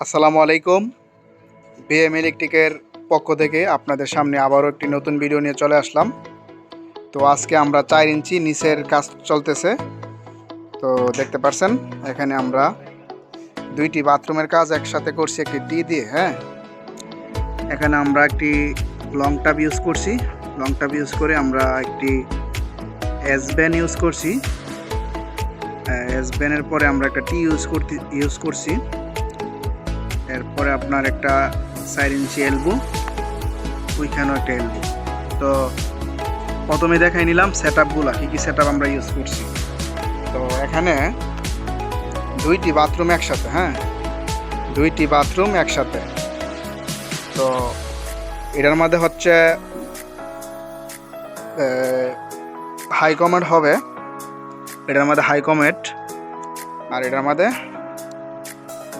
আসসালামু আলাইকুম। বিএম ইলেকট্রিকের পক্ষ থেকে আপনাদের সামনে আবারও একটি নতুন ভিডিও নিয়ে চলে আসলাম। তো আজকে আমরা চার ইঞ্চি নিচের কাজ চলতেছে। তো দেখতে পারছেন, এখানে আমরা দুইটি বাথরুমের কাজ একসাথে করছি, একটি টি দিয়ে হ্যাঁ? এখানে আমরা একটি লং টাব ইউজ করছি। লং টাব ইউজ করে আমরা একটি এস ব্যান ইউজ করছি। এস ব্যানের পরে আমরা একটা টি ইউজ করতে, ইউজ করছি। এরপরে আপনার একটা চার ইঞ্চি এলবো, ওইখানেও একটা এলবো। তো প্রথমে দেখাই নিলাম সেট আপগুলো কী কী সেট আমরা ইউজ করছি। তো এখানে দুইটি বাথরুম একসাথে হ্যাঁ? দুইটি বাথরুম একসাথে। তো এটার মধ্যে হচ্ছে হাই কমেন্ট হবে, এটার মধ্যে হাই কমেট আর এটার মধ্যে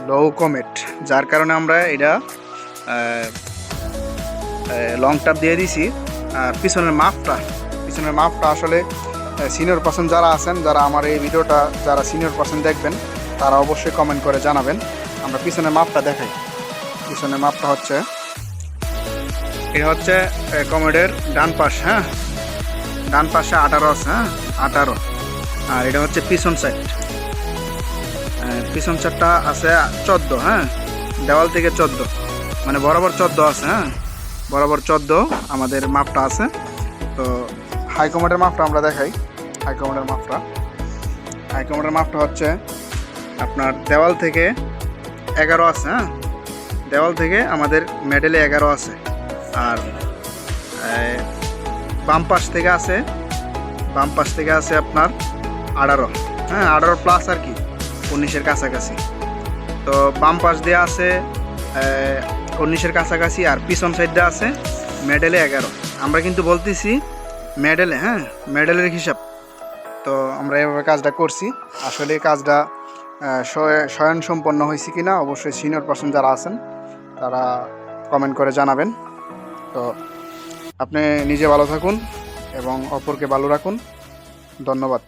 লো কমেট যার কারণে আমরা এটা লং টাপ দিয়ে দিছি। আর পিছনের মাপটা পিছনের মাপটা আসলে সিনিয়র পার্সন যারা আছেন, যারা আমার এই ভিডিওটা, যারা সিনিয়র পার্সন দেখবেন, তারা অবশ্যই কমেন্ট করে জানাবেন। আমরা পিছনের মাপটা দেখাই। পিছনের মাপটা হচ্ছে এটা হচ্ছে কমেডের ডান পাশ হ্যাঁ? ডান পাশে আঠারো আছে হ্যাঁ? আঠারো। আর এটা হচ্ছে পিছন সাইড পিছন সাইডটা আছে চোদ্দ হ্যাঁ? দেওয়াল থেকে চোদ্দ। মানে বরাবর চোদ্দ আছে হ্যাঁ? বরাবর চোদ্দ আমাদের মাপটা আছে। তো হাইকমান্ডের মাপটা আমরা দেখাই। হাইকমান্ডের মাপটা। হাইকমান্ডের মাপটা হচ্ছে আপনার দেওয়াল থেকে এগারো আছে হ্যাঁ? দেওয়াল থেকে আমাদের মেডেলে এগারো আছে। আর বাম পাশ থেকে আছে, বাম পাশ থেকে আছে আপনার আঠারো হ্যাঁ? আঠারো প্লাস আর কি। উনিশের কাছাকাছি। তো বাম পাশ দিয়ে আছে উনিশের কাছাকাছি আর পিছন সাইডে আছে মেডেলে এগারো। আমরা কিন্তু বলতেছি মেডেলে হ্যাঁ? মেডেলের হিসাব। তো আমরা এভাবে কাজটা করছি। আসলে কাজটা আহ, সম্পন্ন হয়েছে কি না অবশ্যই সিনিয়র পার্সন যারা আছেন তারা কমেন্ট করে জানাবেন। তো আপনি নিজে ভালো থাকুন এবং অপরকে ভালো রাখুন। ধন্যবাদ।